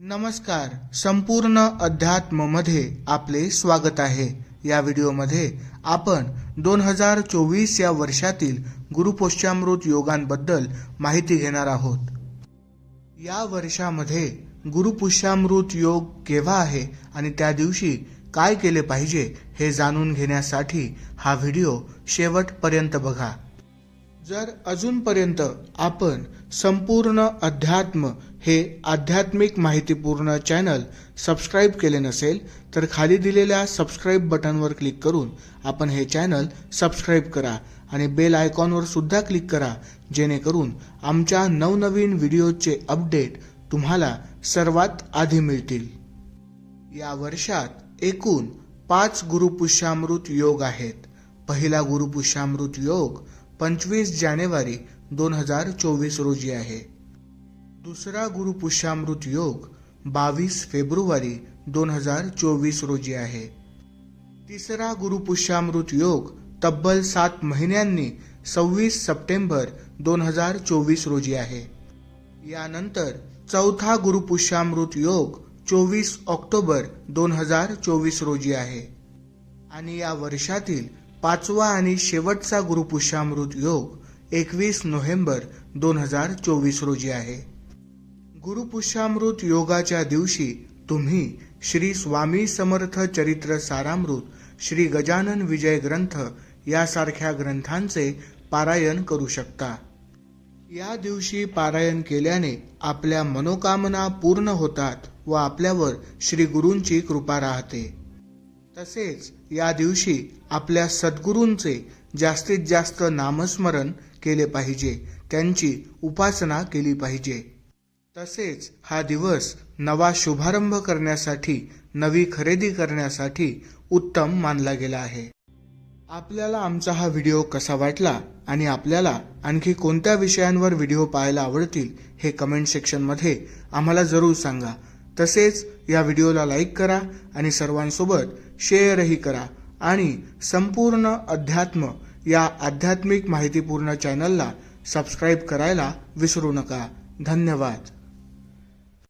नमस्कार. संपूर्ण अध्यात्ममध्ये आपले स्वागत आहे. या व्हिडिओमध्ये आपण दोन हजार चोवीस या वर्षातील गुरुपोष्यामृत योगांबद्दल माहिती घेणार आहोत. या वर्षामध्ये गुरुपुष्यामृत योग केव्हा आहे आणि त्या दिवशी काय केले पाहिजे हे जाणून घेण्यासाठी हा व्हिडिओ शेवटपर्यंत बघा. जर अजूनपर्यंत आपण संपूर्ण अध्यात्म हे आध्यात्मिक माहितीपूर्ण चॅनल सबस्क्राईब केले नसेल तर खाली दिलेल्या सबस्क्राईब बटनवर क्लिक करून आपण हे चॅनल सबस्क्राईब करा आणि बेल आयकॉनवर सुद्धा क्लिक करा जेणेकरून आमच्या नवनवीन व्हिडिओचे अपडेट तुम्हाला सर्वात आधी मिळतील. या वर्षात एकूण पाच गुरुपुष्यामृत योग आहेत. पहिला गुरुपुष्यामृत योग पंचवीस जानेवारी दोन हजार चोवीस रोजी आहे. दुसरा गुरुपुष्यामृत योग बावीस फेब्रुवारी दोन हजार चोवीस रोजी आहे. तिसरा गुरुपुष्यामृत योग तब्बल सात महिन्यांनी सव्वीस सप्टेंबर दोन हजार चोवीस रोजी आहे. यानंतर चौथा गुरुपुष्यामृत योग चोवीस ऑक्टोबर दोन हजार चोवीस रोजी आहे. आणि या वर्षातील पाचवा आणि शेवटचा गुरुपुष्यामृत योग एकवीस नोव्हेंबर दोन हजार चोवीस रोजी आहे. गुरुपुष्यामृत योगाच्या दिवशी तुम्ही श्री स्वामी समर्थ चरित्र सारामृत श्री गजानन विजय ग्रंथ यासारख्या ग्रंथांचे पारायण करू शकता. या दिवशी पारायण केल्याने आपल्या मनोकामना पूर्ण होतात व आपल्यावर श्री गुरूंची कृपा राहते. तसेच या दिवशी आपल्या सद्गुरूंचे जास्तीत जास्त नामस्मरण केले पाहिजे त्यांची उपासना केली पाहिजे. तसेच हा दिवस नवा शुभारंभ करण्यासाठी नवी खरेदी करण्यासाठी उत्तम मानला गेला आहे. आपल्याला आमचा हा व्हिडिओ कसा वाटला आणि आपल्याला आणखी कोणत्या विषयांवर व्हिडिओ पाहायला आवडतील हे कमेंट सेक्शनमध्ये आम्हाला जरूर सांगा. तसेच या व्हिडिओला लाईक करा आणि सर्वांसोबत शेअरही करा आणि संपूर्ण अध्यात्म या आध्यात्मिक माहितीपूर्ण चॅनलला सबस्क्राईब करायला विसरू नका. धन्यवाद.